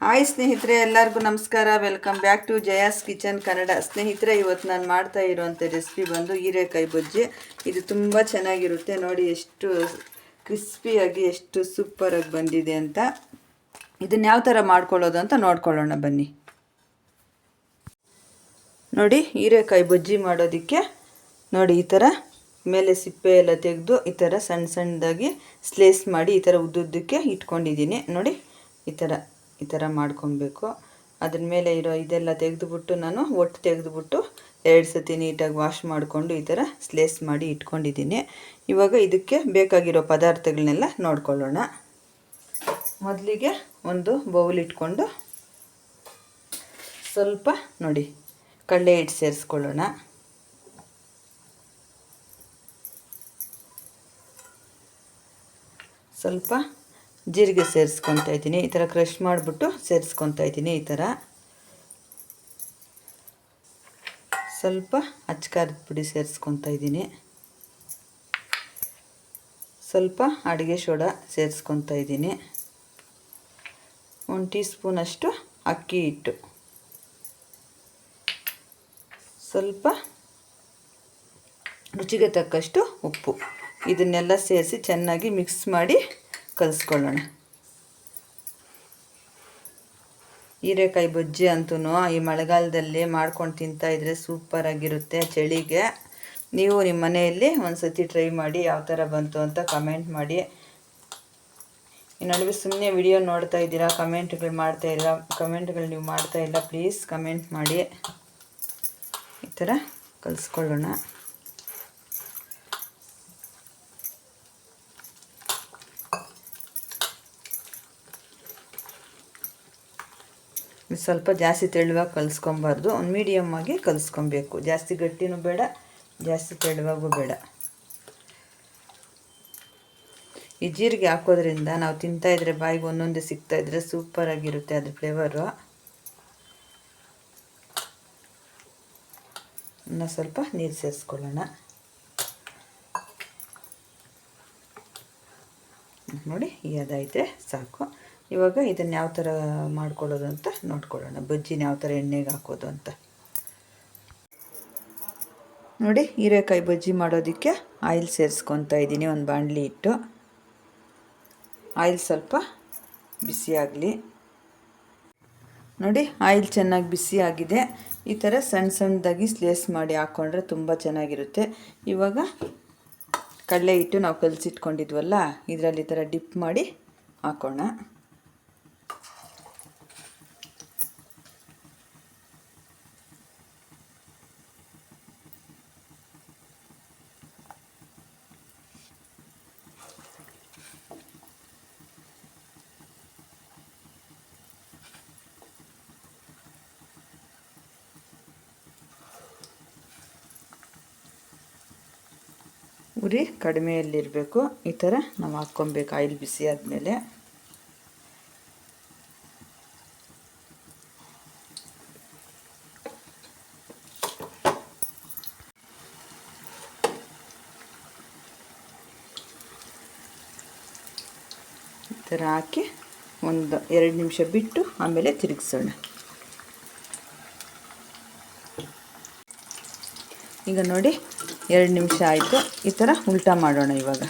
Hi ಸ್ನೇಹಿತರೆ, ಎಲ್ಲರಿಗೂ ನಮಸ್ಕಾರ. Welcome back to Jaya's kitchen Kannada ಸ್ನೇಹಿತರೆ, ಇವತ್ತು ನಾನು ಮಾಡ್ತಾ ಇರುವಂಥ ರೆಸಿಪಿ ಬಂದು ಹೀರೆಕಾಯಿ ಬಜ್ಜಿ. ಇದು ತುಂಬ ಚೆನ್ನಾಗಿರುತ್ತೆ. ನೋಡಿ ಎಷ್ಟು ಕ್ರಿಸ್ಪಿಯಾಗಿ ಎಷ್ಟು ಸೂಪರಾಗಿ ಬಂದಿದೆ ಅಂತ. ಇದನ್ನು ಯಾವ ಥರ ಮಾಡ್ಕೊಳ್ಳೋದು ಅಂತ ನೋಡ್ಕೊಳ್ಳೋಣ ಬನ್ನಿ. ನೋಡಿ, ಹೀರೆಕಾಯಿ ಬಜ್ಜಿ ಮಾಡೋದಕ್ಕೆ ನೋಡಿ ಈ ಥರ ಮೇಲೆ ಸಿಪ್ಪೆ ಎಲ್ಲ ತೆಗೆದು ಈ ಥರ ಸಣ್ಣ ಸಣ್ಣದಾಗಿ ಸ್ಲೇಸ್ ಮಾಡಿ ಈ ಥರ ಉದ್ದುದ್ದಕ್ಕೆ ಇಟ್ಕೊಂಡಿದ್ದೀನಿ. ನೋಡಿ, ಈ ಥರ ಈ ಥರ ಮಾಡ್ಕೊಬೇಕು. ಅದ್ರ ಮೇಲೆ ಇರೋ ಇದೆಲ್ಲ ತೆಗೆದುಬಿಟ್ಟು ನಾನು ಒಟ್ಟು ತೆಗೆದುಬಿಟ್ಟು ಎರಡು ಸತಿ ನೀಟಾಗಿ ವಾಶ್ ಮಾಡಿಕೊಂಡು ಈ ಥರ ಸ್ಲೇಸ್ ಮಾಡಿ ಇಟ್ಕೊಂಡಿದ್ದೀನಿ. ಇವಾಗ ಇದಕ್ಕೆ ಬೇಕಾಗಿರೋ ಪದಾರ್ಥಗಳನ್ನೆಲ್ಲ ನೋಡ್ಕೊಳ್ಳೋಣ. ಮೊದಲಿಗೆ ಒಂದು ಬೌಲ್ ಇಟ್ಕೊಂಡು ಸ್ವಲ್ಪ ನೋಡಿ, ಕಡಲೆ ಹಿಟ್ಟು ಸೇರಿಸ್ಕೊಳ್ಳೋಣ. ಸ್ವಲ್ಪ ಜೀರಿಗೆ ಸೇರಿಸ್ಕೊತಾ ಇದ್ದೀನಿ. ಈ ಥರ ಕ್ರಷ್ ಮಾಡಿಬಿಟ್ಟು ಸೇರಿಸ್ಕೊತಾ ಇದ್ದೀನಿ ಈ ಥರ. ಸ್ವಲ್ಪ ಅಚ್ಕಾರದ ಪುಡಿ ಸೇರಿಸ್ಕೊತಾ ಇದ್ದೀನಿ. ಸ್ವಲ್ಪ ಅಡುಗೆ ಸೋಡಾ ಸೇರಿಸ್ಕೊತಾ ಇದ್ದೀನಿ. ಒಂದು ಟೀ ಸ್ಪೂನಷ್ಟು ಅಕ್ಕಿ ಹಿಟ್ಟು. ಸ್ವಲ್ಪ ರುಚಿಗೆ ತಕ್ಕಷ್ಟು ಉಪ್ಪು. ಇದನ್ನೆಲ್ಲ ಸೇರಿಸಿ ಚೆನ್ನಾಗಿ ಮಿಕ್ಸ್ ಮಾಡಿ ಕಲಿಸ್ಕೊಳ್ಳೋಣ. ಹೀರೆಕಾಯಿ ಬಜ್ಜಿ ಅಂತೂ ಈ ಮಳೆಗಾಲದಲ್ಲಿ ಮಾಡ್ಕೊಂಡು ತಿಂತಾಯಿದ್ರೆ ಸೂಪರಾಗಿರುತ್ತೆ ಚಳಿಗೆ. ನೀವು ನಿಮ್ಮ ಮನೆಯಲ್ಲಿ ಒಂದು ಸತಿ ಟ್ರೈ ಮಾಡಿ ಯಾವ ಥರ ಬಂತು ಅಂತ ಕಮೆಂಟ್ ಮಾಡಿ. ಈ ನಡುವೆ ಸುಮ್ಮನೆ ವಿಡಿಯೋ ನೋಡ್ತಾ ಇದ್ದೀರಾ ಕಮೆಂಟ್ಗಳು ಮಾಡ್ತಾ ಇಲ್ಲ ಕಮೆಂಟ್ಗಳು ನೀವು ಮಾಡ್ತಾ ಇಲ್ಲ ಪ್ಲೀಸ್ ಕಮೆಂಟ್ ಮಾಡಿ. ಈ ಥರ ಕಲಿಸ್ಕೊಳ್ಳೋಣ. ಸ್ವಲ್ಪ ಜಾಸ್ತಿ ತೆಳುವಾಗಿ ಕಲಿಸ್ಕೊಬಾರ್ದು. ಒಂದು ಮೀಡಿಯಮ್ ಆಗಿ ಕಲಿಸ್ಕೊಬೇಕು. ಜಾಸ್ತಿ ಗಟ್ಟಿನೂ ಬೇಡ, ಜಾಸ್ತಿ ತೆಳುವಾಗೂ ಬೇಡ. ಈ ಜೀರಿಗೆ ಹಾಕೋದ್ರಿಂದ ನಾವು ತಿಂತಾಯಿದ್ರೆ ಬಾಯಿಗೆ ಒಂದೊಂದೇ ಸೂಪರ್ ಸೂಪರಾಗಿರುತ್ತೆ ಅದ್ರ ಫ್ಲೇವರು ಇನ್ನು ಸ್ವಲ್ಪ ನೀರು ಸೇರಿಸ್ಕೊಳ್ಳೋಣ. ನೋಡಿ ಅದಾಯಿతే ಸಾಕು. ಇವಾಗ ಇದನ್ನು ಯಾವ ಥರ ಮಾಡ್ಕೊಳ್ಳೋದು ಅಂತ ನೋಡ್ಕೊಳ್ಳೋಣ. ಬಜ್ಜಿನ ಯಾವ ಥರ ಎಣ್ಣೆಗೆ ಹಾಕೋದು ಅಂತ. ನೋಡಿ, ಹೀರೆಕಾಯಿ ಬಜ್ಜಿ ಮಾಡೋದಕ್ಕೆ ಆಯಿಲ್ ಸೇರಿಸ್ಕೊತಾ ಇದ್ದೀನಿ. ಒಂದು ಬಾಣಲಿ ಇಟ್ಟು. ಆಯಿಲ್ ಸ್ವಲ್ಪ ಬಿಸಿ ಆಗಲಿ. ನೋಡಿ, ಆಯಿಲ್ ಚೆನ್ನಾಗಿ ಬಿಸಿ ಆಗಿದೆ. ಈ ಥರ ಸಣ್ಣ ಸಣ್ಣದಾಗಿ ಸ್ಲೇಸ್ ಮಾಡಿ ಹಾಕ್ಕೊಂಡ್ರೆ ತುಂಬ ಚೆನ್ನಾಗಿರುತ್ತೆ. ಇವಾಗ ಕಡಲೆ ಹಿಟ್ಟು ನಾವು ಕಲಸಿಟ್ಕೊಂಡಿದ್ವಲ್ಲ, ಇದರಲ್ಲಿ ಈ ಥರ ಡಿಪ್ ಮಾಡಿ ಹಾಕೋಣ. ಉರಿ ಕಡಿಮೆಯಲ್ಲಿರಬೇಕು. ಈ ಥರ ನಾವು ಹಾಕ್ಕೊಬೇಕು ಆಯಿಲ್ ಬಿಸಿ ಆದಮೇಲೆ. ಈ ಥರ ಹಾಕಿ ಒಂದು ಎರಡು ನಿಮಿಷ ಬಿಟ್ಟು ಆಮೇಲೆ ತಿರುಗಿಸೋಣ. ಈಗ ನೋಡಿ ಎರಡು ನಿಮಿಷ ಆಯಿತು. ಈ ಥರ ಉಲ್ಟಾ ಮಾಡೋಣ ಇವಾಗ.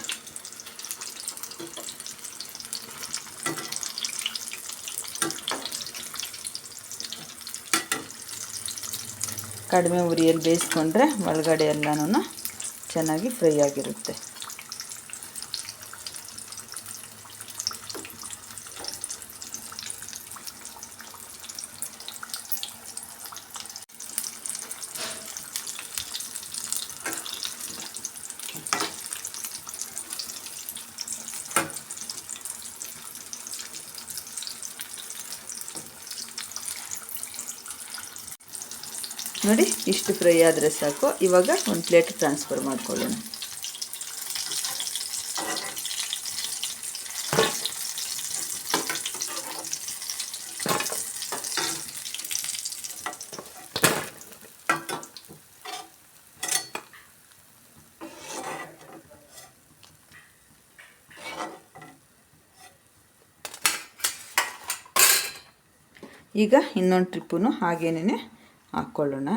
ಕಡಿಮೆ ಉರಿಯಲ್ಲಿ ಬೇಯಿಸ್ಕೊಂಡ್ರೆ ಒಳಗಡೆ ಎಲ್ಲನೂ ಚೆನ್ನಾಗಿ ಫ್ರೈ ಆಗಿರುತ್ತೆ. ನೋಡಿ ಇಷ್ಟು ಫ್ರೈ ಆದರೆ ಸಾಕು. ಇವಾಗ ಒಂದು ಪ್ಲೇಟ್ ಟ್ರಾನ್ಸ್ಫರ್ ಮಾಡ್ಕೊಳ್ಳೋಣ. ಈಗ ಇನ್ನೊಂದು ಟ್ರಿಪ್ಪು ಹಾಗೇನೇ ಹಾಕ್ಕೊಳ್ಳೋಣ.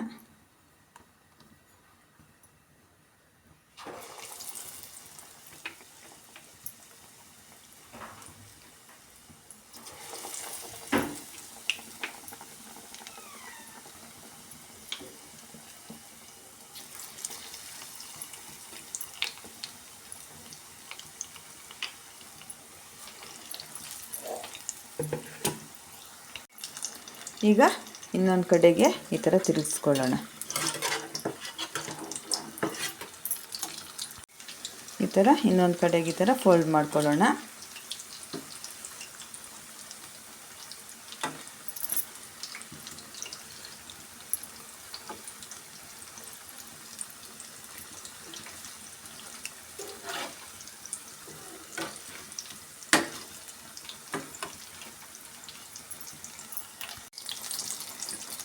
ಈಗ ಇನ್ನೊಂದು ಕಡೆಗೆ ಈ ಥರ ತಿರುಗಿಸ್ಕೊಳ್ಳೋಣ. ಈ ಥರ ಇನ್ನೊಂದು ಕಡೆಗೆ ಈ ಥರ ಫೋಲ್ಡ್ ಮಾಡ್ಕೊಳ್ಳೋಣ.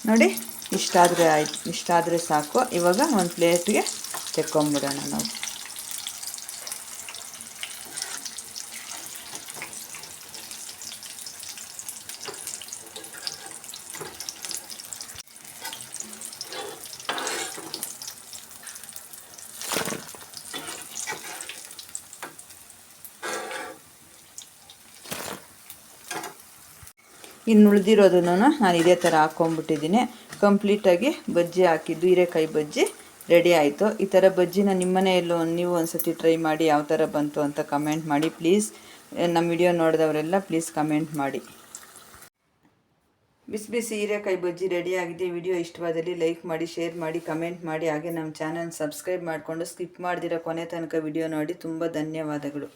ನೋಡಿ ಇಷ್ಟಾದರೆ ಆಯ್ತು. ಇಷ್ಟಾದರೆ ಸಾಕು. ಇವಾಗ ಒಂದು ಪ್ಲೇಟ್ಗೆ ತೆಕ್ಕೊಂಬಿಡೋಣ ನಾವು. ಇನ್ನು ಉಳಿದಿರೋದನ್ನು ನಾನು ಇದೇ ಥರ ಹಾಕ್ಕೊಂಬಿಟ್ಟಿದ್ದೀನಿ ಕಂಪ್ಲೀಟಾಗಿ ಬಜ್ಜಿ ಹಾಕಿದ್ದು, ಹೀರೆಕಾಯಿ ಬಜ್ಜಿ ರೆಡಿ ಆಯಿತು. ಈ ಥರ ಬಜ್ಜಿನ ನಿಮ್ಮನೆಯಲ್ಲೂ ನೀವು ಒಂದ್ಸತಿ ಟ್ರೈ ಮಾಡಿ ಯಾವ ಥರ ಬಂತು ಅಂತ ಕಮೆಂಟ್ ಮಾಡಿ. ಪ್ಲೀಸ್ ನಮ್ಮ ವಿಡಿಯೋ ನೋಡಿದವರೆಲ್ಲ ಪ್ಲೀಸ್ ಕಮೆಂಟ್ ಮಾಡಿ. ಬಿಸಿ ಬಿಸಿ ಹೀರೆಕಾಯಿ ಬಜ್ಜಿ ರೆಡಿ ಆಗಿದೆ. ವಿಡಿಯೋ ಇಷ್ಟವಾದಲ್ಲಿ ಲೈಕ್ ಮಾಡಿ ಶೇರ್ ಮಾಡಿ ಕಮೆಂಟ್ ಮಾಡಿ. ಹಾಗೆ ನಮ್ಮ ಚಾನಲ್ ಸಬ್ಸ್ಕ್ರೈಬ್ ಮಾಡಿಕೊಂಡು ಸ್ಕಿಪ್ ಮಾಡಿದಿರೋ ಕೊನೆ ತನಕ ವಿಡಿಯೋ ನೋಡಿ. ತುಂಬ ಧನ್ಯವಾದಗಳು.